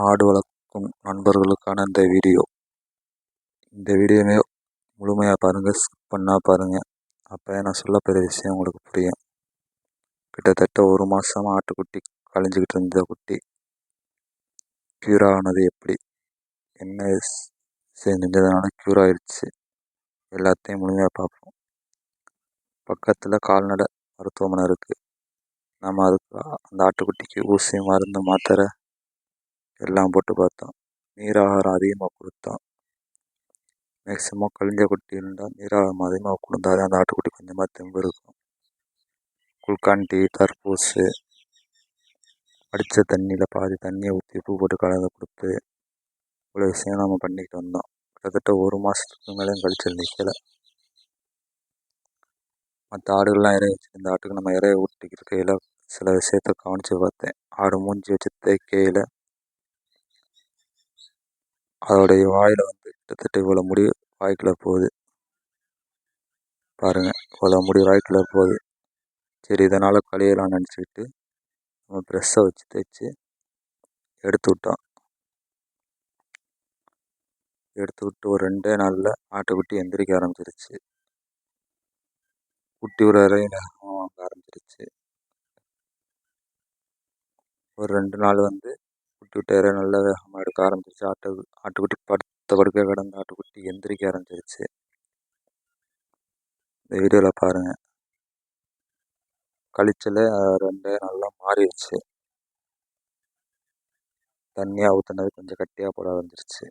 ஆடு வளர்க்கும் நண்பர்களுக்கான இந்த வீடியோ. இந்த வீடியோவே முழுமையாக பாருங்கள் ஸ்கிப் பண்ணால் பாருங்கள் அப்போ நான் சொல்ல போகிற விஷயம் உங்களுக்கு புரியும். கிட்டத்தட்ட ஒரு மாதமாக ஆட்டுக்குட்டி கழிஞ்சிக்கிட்டு இருந்த குட்டி. க்யூர் ஆனது எப்படி? என்ன செஞ்சதுனால க்யூர் ஆயிடுச்சு எல்லாத்தையும் முழுமையாக பார்ப்போம். பக்கத்தில் கால்நடை மருத்துவமனை இருக்குது நம்ம அதுக்கு அந்த ஆட்டுக்குட்டிக்கு ஊசி மருந்து மாத்திரை எல்லாம் போட்டு பார்த்தோம். நீர் ஆகாரம் அதிகமாக கொடுத்தோம். மேக்ஸிமம் கழிஞ்ச குட்டி இருந்தால் நீராகாரம் அதிகமாக கொடுத்தா தான் அந்த ஆட்டுக்குட்டி கொஞ்சமாக தெம்பு இருக்கும். குள்காண்டி தர்பூசு அடித்த தண்ணியில் பாதி தண்ணியை ஊற்றி உப்பு போட்டு கலந்து கொடுத்து இவ்வளோ விஷயம் நம்ம பண்ணிக்கிட்டு வந்தோம். கிட்டத்தட்ட ஒரு மாதத்துக்கு மேலே கழிச்சு நிற்கலை மற்ற ஆடுகள்லாம் இறைய வச்சுருந்த ஆட்டுக்கு நம்ம இறைய ஊட்டிக்கிட்டு சில விஷயத்த கவனித்து பார்த்தேன். ஆடு மூஞ்சி வச்சு தேய்க்கையில் அதோடைய வாயில் வந்து கிட்டத்தட்ட இவ்வளோ முடி வாய்க்குள்ளே போகுது. பாருங்கள் இவ்வளோ முடி வாய்க்குள்ளே போகுது. சரி இதனால் கழியலாம் நினச்சிக்கிட்டு நம்ம ப்ரெஷ்ஷை வச்சு தைச்சி எடுத்து விட்டோம். எடுத்து விட்டு ஒரு ரெண்டே நாளில் ஆட்டுக்குட்டி எந்திரிக்க ஆரம்பிச்சிருச்சு. குட்டி ஒரு இறையில வாங்க ஆரம்பிச்சிருச்சு. ஒரு ரெண்டு நாள் வந்து குட்டி நல்ல வேகமாக எடுக்க ஆரம்பிச்சிருச்சு. ஆட்டு ஆட்டுக்குட்டி படுத்த படுக்க கிடந்த ஆட்டுக்குட்டி எந்திரிக்க ஆரம்பிச்சிருச்சு. இந்த வீடியோவில் பாருங்கள் கழிச்சல ரெண்டே நல்லா மாறிடுச்சு. தண்ணியாக ஊற்றுனது கொஞ்சம் கட்டியாக போட ஆரம்பிச்சிருச்சு.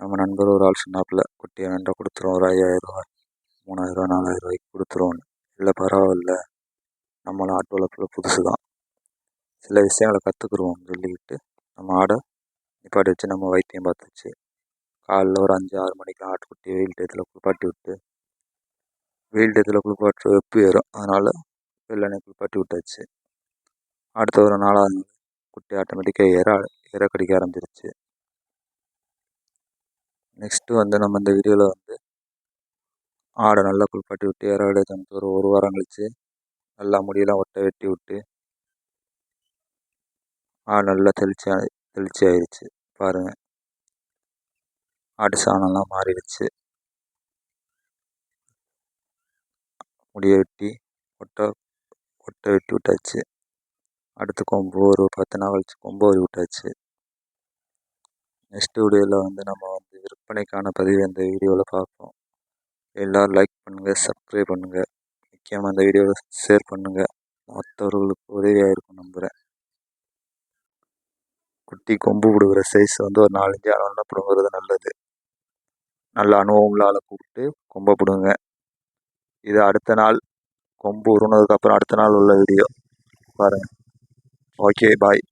நம்ம நண்பர் ஒரு ஆள் சொன்னாப்புல குட்டியை வேண்டாம் கொடுத்துருவோம் ஒரு ஐயாயிரரூவா மூணாயிரரூவா நாலாயிரரூவாய்க்கு கொடுத்துருவோன்னு இல்லை பரவாயில்ல. நம்மளும் ஆட்டு வளர்ப்பில் புதுசு தான் சில விஷயங்களை கற்றுக்குருவோம் சொல்லிக்கிட்டு நம்ம ஆடை நிப்பாட்டி வச்சு நம்ம வைத்தியம் பார்த்துச்சு காலைல ஒரு அஞ்சு ஆறு மணிக்கு ஆட்டுக்குட்டி வெயில் டயத்தில் குளிப்பாட்டி விட்டு வெயில் டயத்தில் குளிப்பாட்டு வெப்பு ஏறும் அதனால் வெள்ளனே குளிப்பாட்டி விட்டாச்சு அடுத்த ஒரு நாலாவது குட்டி ஆட்டோமேட்டிக்காக இற இற கடிக்க ஆரம்பிச்சிருச்சு நெக்ஸ்ட்டு வந்து நம்ம இந்த வீடியோவில் வந்து ஆடை நல்லா குளிப்பாட்டி விட்டு இறவடை தந்து ஒரு ஒரு வாரம் கழித்து நல்லா முடியெல்லாம் ஒட்டை வெட்டி விட்டு ஆடு நல்லா தெளிச்சா தெளிச்சி ஆயிடுச்சு பாருங்கள் ஆட்டு சாணம்லாம் மாறிடுச்சு. முடியை வெட்டி ஒட்டை ஒட்டை வெட்டி விட்டாச்சு. அடுத்து கொம்பு ஒரு பத்து நாள் கழிச்சு கொம்பு ஒரு விட்டாச்சு. நெக்ஸ்ட் வீடியோவில் வந்து நம்ம வந்து விற்பனைக்கான பதிவு இந்த வீடியோவில் பார்ப்போம். எல்லோரும் லைக் பண்ணுங்கள் சப்ஸ்கிரைப் பண்ணுங்கள் முக்கியமாக இந்த வீடியோவை ஷேர் பண்ணுங்கள் மற்றவர்களுக்கு உதவியாக இருக்கும். நம்புகிறேன் கொம்பு விடுகிற சைஸ் வந்து ஒரு நாலஞ்சு ஆளோட பிடுங்குறது நல்லது. நல்ல அனுபவம் உள்ள ஆளை கூப்பிட்டு கொம்பை பிடுங்க. இது அடுத்த நாள் கொம்பு உருனதுக்கப்புறம் அடுத்த நாள் உள்ள வீடியோ பாருங்கள் ஓகே பாய்